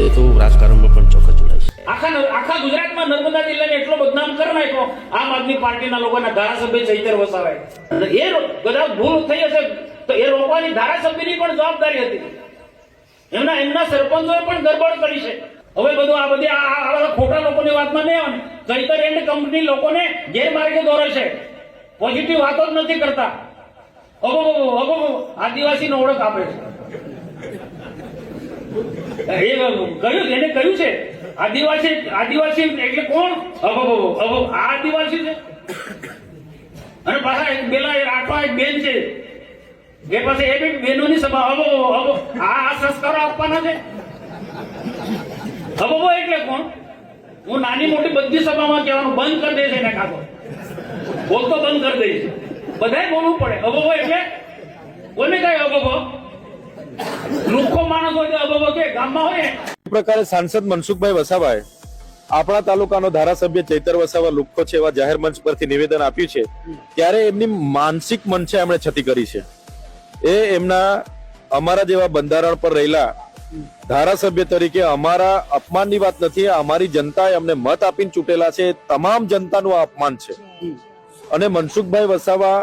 એ તો રાજકારણમાં પણ ચોક્કસ જોડાઈશ આખા આખા ગુજરાતમાં નર્મદા જિલ્લાને એટલો બદનામ કરી નાખ્યો, આમ આદમી પાર્ટીના લોકોના ધારાસભ્ય ચૈતર વસાવાએ. એ કદાચ ભૂલ થઈ હશે, તો એ રોકવાની ધારાસભ્યની પણ જવાબદારી હતી. એમના એમના સરપંચોએ પણ ગરબડ કરી છે. હવે બધું આ બધી, આ- બધા ખોટા લોકોની વાતમાં નહીં આવે. ચૈતર એન્ડ કંપની લોકોને ગેરમાર્ગે દોરે છે. પોઝિટિવ વાતો જ નથી કરતા. અગો અગો આદિવાસીનો ઓળખ આપે છે. એ કહ્યું એને કહ્યું છે? આદિવાસી આદિવાસી એટલે કોણ? અહો અભો આ આદિવાસી છે? અને પાછા એક એક આટલા એક બેન છે. એ પાસે એ બી બહેનોની સભા. અહો અહો આ સંસ્કારો આપવાના છે? અહો એટલે કોણ? હું નાની મોટી બધી સભામાં કહેવાનું બંધ કરી દે છે એને કાકો બોલતો બંધ કરી દઈશ. બધાય બોલવું પડે. અબો એટલે કોને કઈ અબો? લુખ્ખો માણસ હોય તો અબો ગામમાં હોય. પ્રકારે સાંસદ મનસુખભાઈ વસાવાએ આપણા તાલુકાનો ધારાસભ્ય ચૈતર વસાવા લુખ્ખો છે એવા જાહેર મંચ પરથી નિવેદન આપ્યું છે. ત્યારે એમની માનસિક મનસે એમણે છતી કરી છે. એ એમના અમારા જેવા બંધારણ પર રહેલા ધારાસભ્ય તરીકે અમારા અપમાનની વાત નથી, અમારી જનતાએ અમને મત આપીને ચૂંટેલા છે. તમામ જનતાનું આ અપમાન છે. અને મનસુખભાઈ વસાવા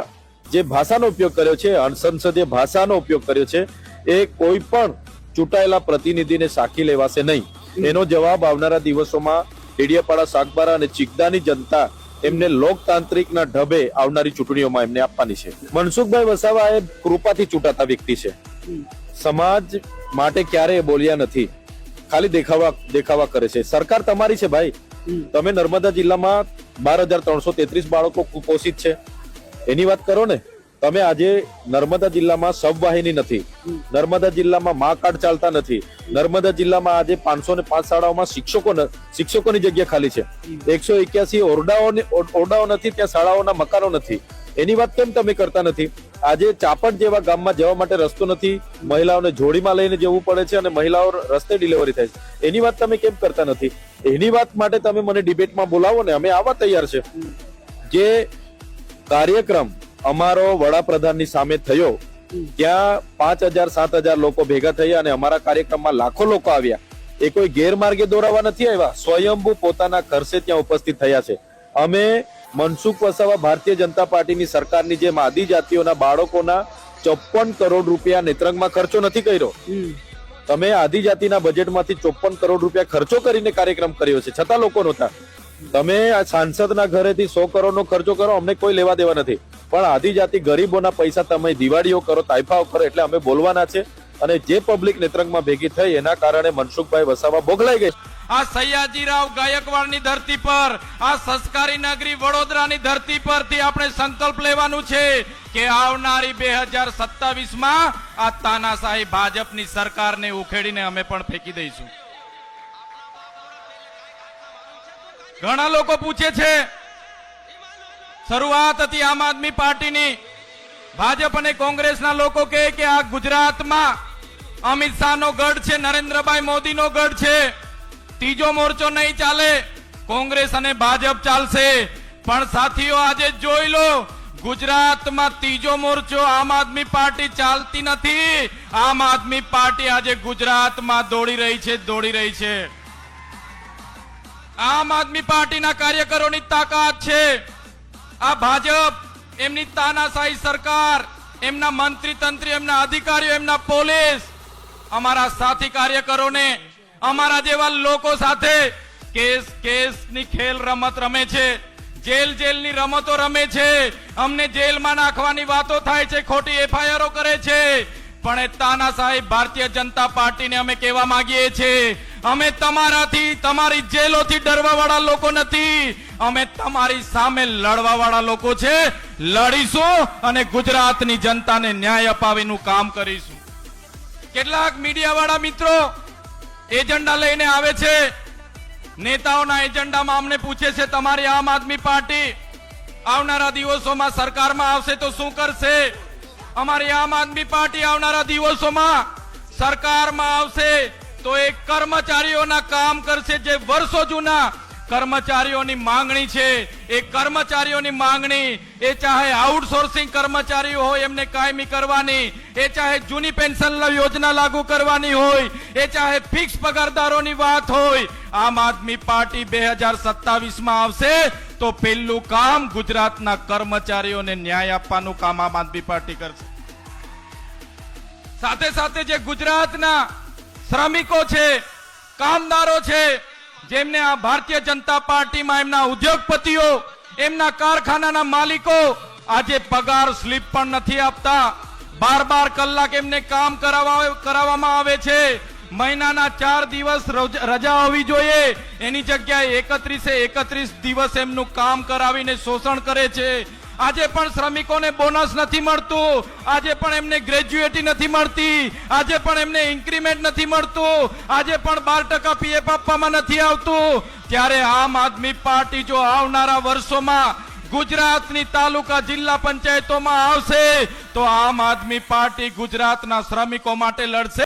જે ભાષાનો ઉપયોગ કર્યો છે સંસદીય ભાષાનો ઉપયોગ કર્યો છે એ કોઈ પણ ચૂંટાયેલા પ્રતિનિધિને સાખી લેવાશે નહીં. એનો જવાબ આવનારા દિવસોમાં ડેડિયાપાડા સાગબારા અને ચિકદાની જનતા એમને લોકતાંત્રિકના ઢબે આવનારી ચૂંટણીઓમાં એમને આપવાની છે. મનસુખભાઈ વસાવા એ કૃપાથી ચૂંટાતા વ્યક્તિ છે. સમાજ માટે ક્યારેય બોલ્યા નથી. ખાલી દેખાવા દેખાવા કરે છે. સરકાર તમારી છે ભાઈ. તમે નર્મદા જિલ્લામાં બાર હજાર ત્રણસો તેત્રીસ બાળકો કુપોષિત છે. એની વાત કરો ને. તમે આજે નર્મદા જિલ્લામાં સબવાહિની નથી. નર્મદા જિલ્લામાં મા કાર્ડ ચાલતા નથી. નર્મદા જિલ્લામાં આજે પાંચસો ને પાંચ શાળાઓમાં શિક્ષકો શિક્ષકોની જગ્યા ખાલી છે. એકસો એક્યાસી ઓરડાઓની ઓરડાઓ નથી, ત્યાં શાળાઓના મકાનો નથી. એની વાત કેમ તમે કરતા નથી? આજે ચાપટ જેવા ગામમાં જવા માટે રસ્તો નથી. મહિલાઓને જોડીમાં લઈને જવું પડે છે અને મહિલાઓ રસ્તે ડિલિવરી થાય છે. એની વાત તમે કેમ કરતા નથી? એની વાત માટે તમે મને ડિબેટમાં બોલાવો ને અમે આવા તૈયાર છે. જે કાર્યક્રમ અમારો વડાપ્રધાનની સામે થયો ત્યાં પાંચ હજાર સાત હજાર લોકો ભેગા થયા અને અમારા કાર્યક્રમમાં લાખો લોકો આવ્યા. એ કોઈ ગેરમાર્ગે દોરાવા નથી આવ્યા સ્વયંભૂ પોતાના ખર્ચે ત્યાં ઉપસ્થિત થયા છે. અમે મનસુખ વસાવા ભારતીય જનતા પાર્ટીની સરકારની જેમ આદિજાતિઓના બાળકોના ચોપન કરોડ રૂપિયા નેત્રંગમાં ખર્ચો નથી કર્યો. તમે આદિજાતિના બજેટમાંથી ચોપન કરોડ રૂપિયા ખર્ચો કરીને કાર્યક્રમ કર્યો છે છતાં લોકો નહોતા. તમે આ સાંસદના ઘરેથી સો કરોડનો ખર્ચો કરો અમને કોઈ લેવા દેવા નથી. પણ આદિજાતિ ગરીબોના પૈસા તમે દિવાળીઓ કરો, તાઇફાઓ કરો એટલે અમે બોલવાના છે. અને જે પબ્લિક નેત્રંગમાં ભેગી થઈ, એના કારણે મનસુખભાઈ વસાવા બોગલાઈ ગઈ. આ સયાજીરાવ ગાયકવાડની ધરતી પર, આ સંસ્કારી નગરી વડોદરાની ધરતી પરથી આપણે સંકલ્પ લેવાનું છે કે આવનારી બે હજાર સત્તાવીસમાં આ તાનાશાહી ભાજપની સરકારને ઉખેડીને અમે પણ ફેંકી દઈશું. ઘણા લોકો પૂછે છે શરૂઆત હતી આમ આદમી પાર્ટીની. ભાજપ અને કોંગ્રેસના લોકો કહે કે આ ગુજરાતમાં અમિત શાહનો ગઢ છે, નરેન્દ્રભાઈ મોદીનો ગઢ છે. ત્રીજો મોરચો નહીં ચાલે, કોંગ્રેસ અને ભાજપ ચાલશે. પણ સાથીઓ, આજે જોઈ લો, ગુજરાતમાં ત્રીજો મોરચો આમ આદમી પાર્ટી ચાલતી નથી. આમ આદમી પાર્ટી આજે ગુજરાતમાં દોડી રહી છે, દોડી રહી છે. આમ આદમી પાર્ટીના કાર્યકરોની તાકાત છે. આ ભાજપ, એમની તાનાશાહી સરકાર, એમના મંત્રી તંત્રી એમના અધિકારીઓ, એમના પોલીસ, અમારા સાથી કાર્યકરોને, અમારા જેવા લોકો સાથે કેસ, કેસની ખેલ રમત રમે છે. જેલ, જેલની રમતો રમે છે. અમને જેલમાં નાખવાની વાતો થાય છે, ખોટી એફઆઈઆરો કરે છે. પણ એ તાનાશાહી ભારતીય જનતા પાર્ટીને અમે કહેવા માંગીએ છીએ અમે તમારાથી, તમારી જેલોથી ડરવા વાળા લોકો નથી. અમે તમારી સામે લડવા વાળા લોકો છે. લડીશું અને ગુજરાતની જનતાને ન્યાય અપાવીનું કામ કરીશું. કેટલાક મીડિયા વાળા મિત્રો એજન્ડા લઈને આવે છે. નેતાઓના એજન્ડામાં અમને પૂછે છે, તમારી આમ આદમી પાર્ટી આવનારા દિવસોમાં સરકારમાં આવશે તો શું કરશે? અમારી આમ આદમી પાર્ટી આવનારા દિવસોમાં સરકારમાં આવશે. તો એ કર્મચારીઓના કામ કરશે જે વર્ષો જૂના કર્મચારીઓની માંગણી છે. એ કર્મચારીઓની માંગણી, એ ચાહે આઉટસોર્સિંગ કર્મચારીઓ હોય એમને કાયમી કરવાની, એ ચાહે જૂની પેન્શન યોજના લાગુ કરવાની હોય, એ ચાહે ફિક્સ પગારદારોની વાત હોય, આમ આદમી પાર્ટી બે હજાર સત્તાવીસમાં આવશે તો પહેલું કામ ગુજરાતના કર્મચારીઓને ન્યાય આપવાનું કામ આમ આદમી પાર્ટી કરશે. સાથે સાથે જે ગુજરાતના શ્રમિકો છે, કામદારો છે, જેમને આ ભારતીય જનતા પાર્ટીમાં એમના ઉદ્યોગપતિઓ, એમના કારખાનાના માલિકો આજે પગાર સ્લીપ પણ નથી આપતા. બાર બાર કલાક એમને કામ કરાવવા કરાવવામાં આવે છે. મહિનાના ચાર દિવસ રોજ- હોવી જોઈએ. એની જગ્યાએ એકત્રીસે એકત્રીસ દિવસ એમનું કામ કરાવીને શોષણ કરે છે. આજે પણ શ્રમિકોને બોનસ નથી મળતું. આજે પણ એમને ગ્રેજ્યુએટી નથી મળતી. આજે પણ એમને ઇન્ક્રીમેન્ટ નથી મળતું. આજે પણ બાર ટકા પીએફ આપવામાં નથી આવતું. ત્યારે આમ આદમી પાર્ટી જો આવનારા વર્ષોમાં ગુજરાતની તાલુકા જિલ્લા પંચાયતોમાં આવશે, તો આમ આદમી પાર્ટી ગુજરાતના શ્રમિકો માટે લડશે.